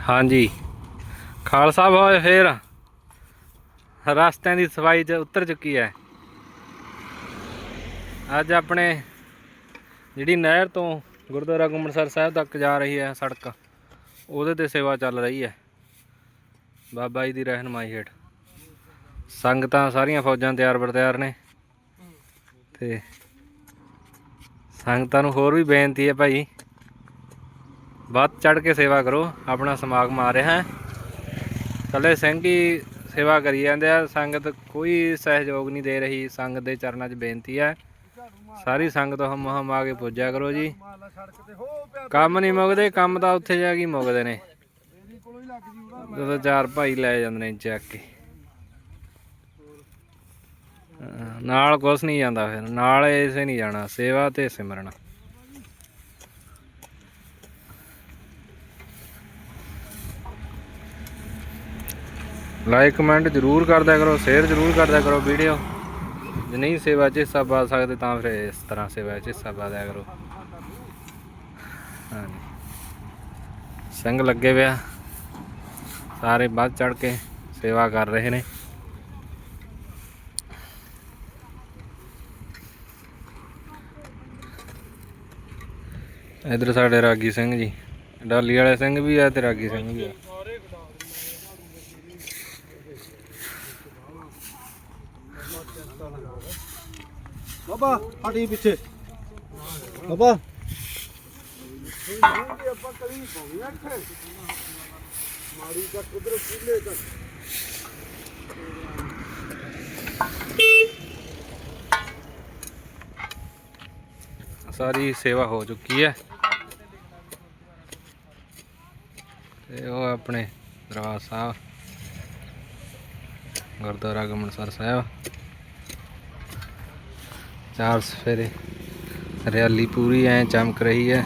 ਹਾਂਜੀ। ਖਾਲਸਾ ਹੋਏ ਫੇਰ। ਰਸਤਿਆਂ ਦੀ ਸਫ਼ਾਈ ਚ ਉਤਰ ਚੁੱਕੀ ਹੈ ਅੱਜ ਆਪਣੇ ਜਿਹੜੀ ਨਹਿਰ ਤੋਂ ਗੁਰਦੁਆਰਾ ਗੁੰਮਣਸਰ ਸਾਹਿਬ ਤੱਕ ਜਾ ਰਹੀ ਹੈ ਸੜਕ, ਉਹਦੇ ਤੇ ਸੇਵਾ ਚੱਲ ਰਹੀ ਹੈ ਬਾਬਾ ਜੀ ਦੀ ਰਹਿਨਮਾਈ ਹੇਠ। ਸੰਗਤਾਂ ਸਾਰੀਆਂ ਫੌਜਾਂ ਤਿਆਰ ਬਰ ਤਿਆਰ ਨੇ। ਤੇ ਸੰਗਤਾਂ ਨੂੰ ਹੋਰ ਵੀ ਬੇਨਤੀ ਹੈ ਭਾਈ। ਵੱਧ ਚੜ ਕੇ ਸੇਵਾ ਕਰੋ, ਆਪਣਾ ਸਮਾਗਮ ਆ ਰਿਹਾ ਹੈ। ਕੱਲੇ ਸਿੰਘ ਹੀ ਸੇਵਾ ਕਰੀ ਜਾਂਦੇ ਆ, ਸੰਗਤ ਕੋਈ ਸਹਿਯੋਗ ਨਹੀਂ ਦੇ ਰਹੀ, ਸੰਗਤ ਦੇ ਚਰਨਾਂ 'ਚ ਬੇਨਤੀ ਹੈ। ਸਾਰੀ ਸੰਗਤ ਹਮ ਹਮ ਆ ਕੇ ਪੁੱਜਿਆ ਕਰੋ ਜੀ। ਕੰਮ ਨਹੀਂ ਮੁੱਕਦੇ, ਕੰਮ ਤਾਂ ਉੱਥੇ ਜਾ ਕੇ ਹੀ ਮੁੱਕਦੇ ਨੇ। ਜਦੋਂ ਚਾਰ ਭਾਈ ਲੈ ਜਾਂਦੇ ਨੇ ਚੱਕ ਕੇ। ਨਾਲ ਕੁਛ ਨਹੀਂ ਜਾਂਦਾ ਫਿਰ, ਨਾਲ ਇਸੇ ਨਹੀਂ ਜਾਣਾ, ਸੇਵਾ ਤੇ ਸਿਮਰਨ। ਲਾਈਕ ਕਮੈਂਟ ਜ਼ਰੂਰ ਕਰਦਿਆ ਕਰੋ ਸ਼ੇਅਰ ਜ਼ਰੂਰ ਕਰਦਿਆ ਕਰੋ ਵੀਡੀਓ ਜੇ ਨਹੀਂ ਸੇਵਾ 'ਚ ਹਿੱਸਾ ਪਾ ਸਕਦੇ ਤਾਂ ਫਿਰ ਇਸ ਤਰ੍ਹਾਂ ਸੇਵਾ 'ਚ ਹਿੱਸਾ ਪਾ ਦਿਆ ਕਰੋ। ਹਾਂਜੀ। ਸਿੰਘ ਲੱਗੇ ਪਿਆ। ਸਾਰੇ ਵੱਧ ਚੜ ਕੇ ਸੇਵਾ ਕਰ ਰਹੇ ਨੇ। ਇਧਰ ਸਾਡੇ ਰਾਗੀ ਸਿੰਘ ਜੀ। ਡਾਲੀ ਵਾਲੇ ਸਿੰਘ ਵੀ ਆ ਤੇ ਰਾਗੀ ਸਿੰਘ ਵੀ ਆ। ਬਾਬਾ, ਹਟੀ ਪਿੱਛੇ। ਬਾਬਾ। ਆਪਾਂ ਕਲੀ ਪਾਉਣੀ ਆ ਇੱਥੇ ਮਾੜੀ ਦਾ ਕੁਦਰ ਫੁੱਲੇ ਤੱਕ ਸਾਰੀ ਸੇਵਾ ਹੋ ਚੁੱਕੀ ਹੈ। ਤੇ ਉਹ ਆਪਣੇ ਦਰਬਾਰ ਸਾਹਿਬ, ਗੁਰਦੁਆਰਾ ਗਮਨਸਰ ਸਾਹਿਬ। ਚਾਰ ਸਫੇਰੇ ਹਰਿਆਲੀ ਪੂਰੀ ਐ ਚਮਕ ਰਹੀ ਹੈ।